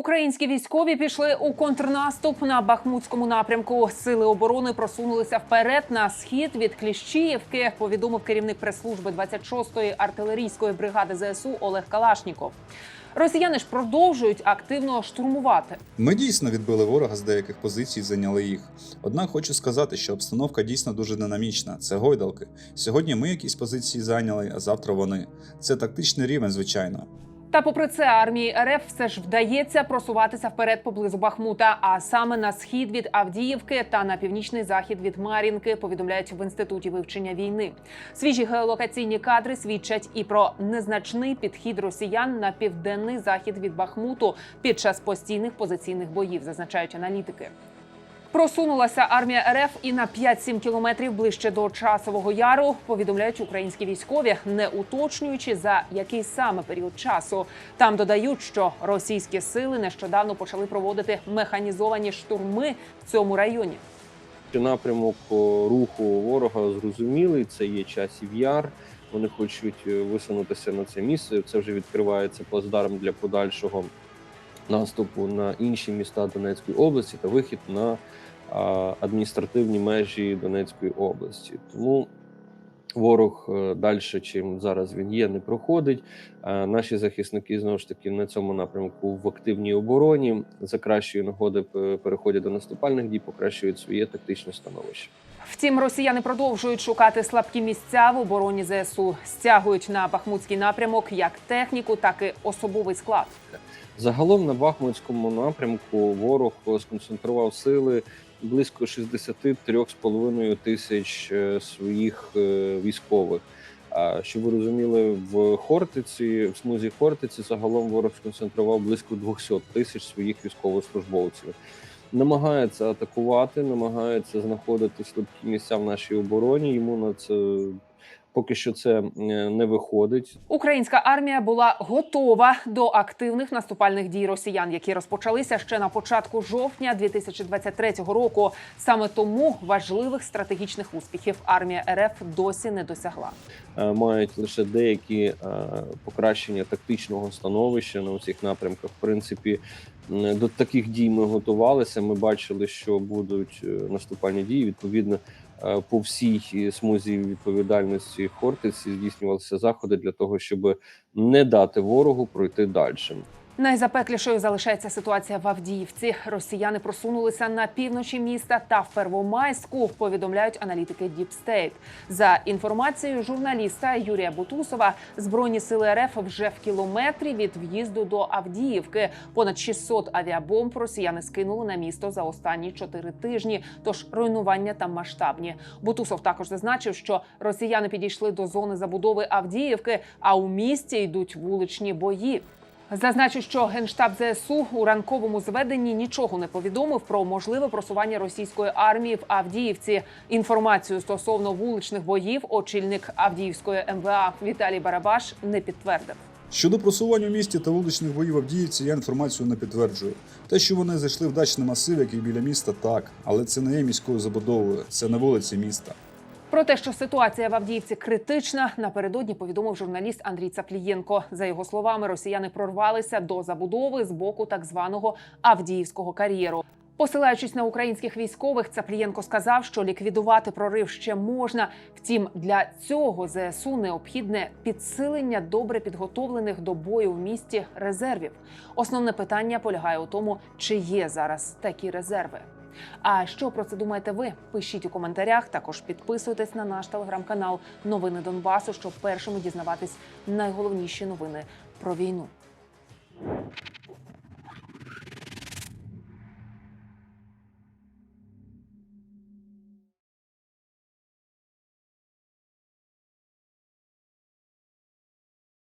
Українські військові пішли у контрнаступ на Бахмутському напрямку. Сили оборони просунулися вперед на схід від Кліщіївки. Повідомив керівник прес-служби 26-ї артилерійської бригади ЗСУ Олег Калашніков. Росіяни ж продовжують активно штурмувати. Ми дійсно відбили ворога з деяких позицій, зайняли їх. Однак хочу сказати, що обстановка дійсно дуже динамічна. Це гойдалки. Сьогодні ми якісь позиції зайняли, а завтра вони. Це тактичний рівень, звичайно. Та попри це армії РФ все ж вдається просуватися вперед поблизу Бахмута, а саме на схід від Авдіївки та на північний захід від Мар'їнки, повідомляють в інституті вивчення війни. Свіжі геолокаційні кадри свідчать і про незначний підхід росіян на південний захід від Бахмуту під час постійних позиційних боїв, зазначають аналітики. Просунулася армія РФ і на 5-7 кілометрів ближче до часового яру. Повідомляють українські військові, не уточнюючи за який саме період часу. Там додають, що російські сили нещодавно почали проводити механізовані штурми в цьому районі. Напрямок руху ворога зрозумілий. Це є часів яр. Вони хочуть е, висунутися на це місце. Це вже відкривається плацдарм для подальшого наступу на інші міста Донецької області та вихід на адміністративні межі Донецької області. Тому ворог далі, чим зараз він є, не проходить. Наші захисники знову ж таки на цьому напрямку в активній обороні за кращої нагоди переходять до наступальних дій, покращують своє тактичне становище. Втім, росіяни продовжують шукати слабкі місця в обороні ЗСУ, стягують на Бахмутський напрямок як техніку, так і особовий склад. Загалом на Бахмутському напрямку ворог сконцентрував сили близько 63,5 тисяч е, своїх е, військових. А щоб ви розуміли, в Хортиці, в смузі Хортиці, загалом ворог сконцентрував близько 200 тисяч своїх військовослужбовців. Намагається атакувати, намагається знаходити слабкі місця в нашій обороні. Йому на це поки що це не виходить. Українська армія була готова до активних наступальних дій росіян, які розпочалися ще на початку жовтня 2023 року. Саме тому важливих стратегічних успіхів армія РФ досі не досягла. е, мають лише деякі е, покращення тактичного становища на усіх напрямках. В принципі, до таких дій ми готувалися. Ми бачили, що будуть е, наступальні дії. Відповідно, по всій смузі відповідальності Хортиці здійснювалися заходи для того, щоб не дати ворогу пройти далі. Найзапеклішою залишається ситуація в Авдіївці. Росіяни просунулися на півночі міста та в Первомайську. Повідомляють аналітики State. За інформацією журналіста Юрія Бутусова, збройні сили РФ вже в кілометрі від в'їзду до Авдіївки. Понад 600 авіабомб росіяни скинули на місто за останні чотири тижні. Тож руйнування там масштабні. Бутусов також зазначив, що росіяни підійшли до зони забудови Авдіївки, а у місті йдуть вуличні бої. Зазначу, що генштаб ЗСУ у ранковому зведенні нічого не повідомив про можливе просування російської армії в Авдіївці. Інформацію стосовно вуличних боїв очільник Авдіївської МВА Віталій Барабаш не підтвердив. Щодо просування в місті та вуличних боїв Авдіївці, я інформацію не підтверджую. Те, що вони зайшли в дачний масив, який біля міста, так, але це не є міською забудовою, це на вулиці міста. Про те, що ситуація в Авдіївці критична, напередодні повідомив журналіст Андрій Цаплієнко. За його словами, росіяни прорвалися до забудови з боку так званого Авдіївського кар'єру. Посилаючись на українських військових, Цаплієнко сказав, що ліквідувати прорив ще можна. Втім, для цього ЗСУ необхідне підсилення добре підготовлених до бою в місті резервів. Основне питання полягає у тому, чи є зараз такі резерви. А що про це думаєте ви? Пишіть у коментарях. Також підписуйтесь на наш телеграм-канал Новини Донбасу, щоб першими дізнаватись найголовніші новини про війну.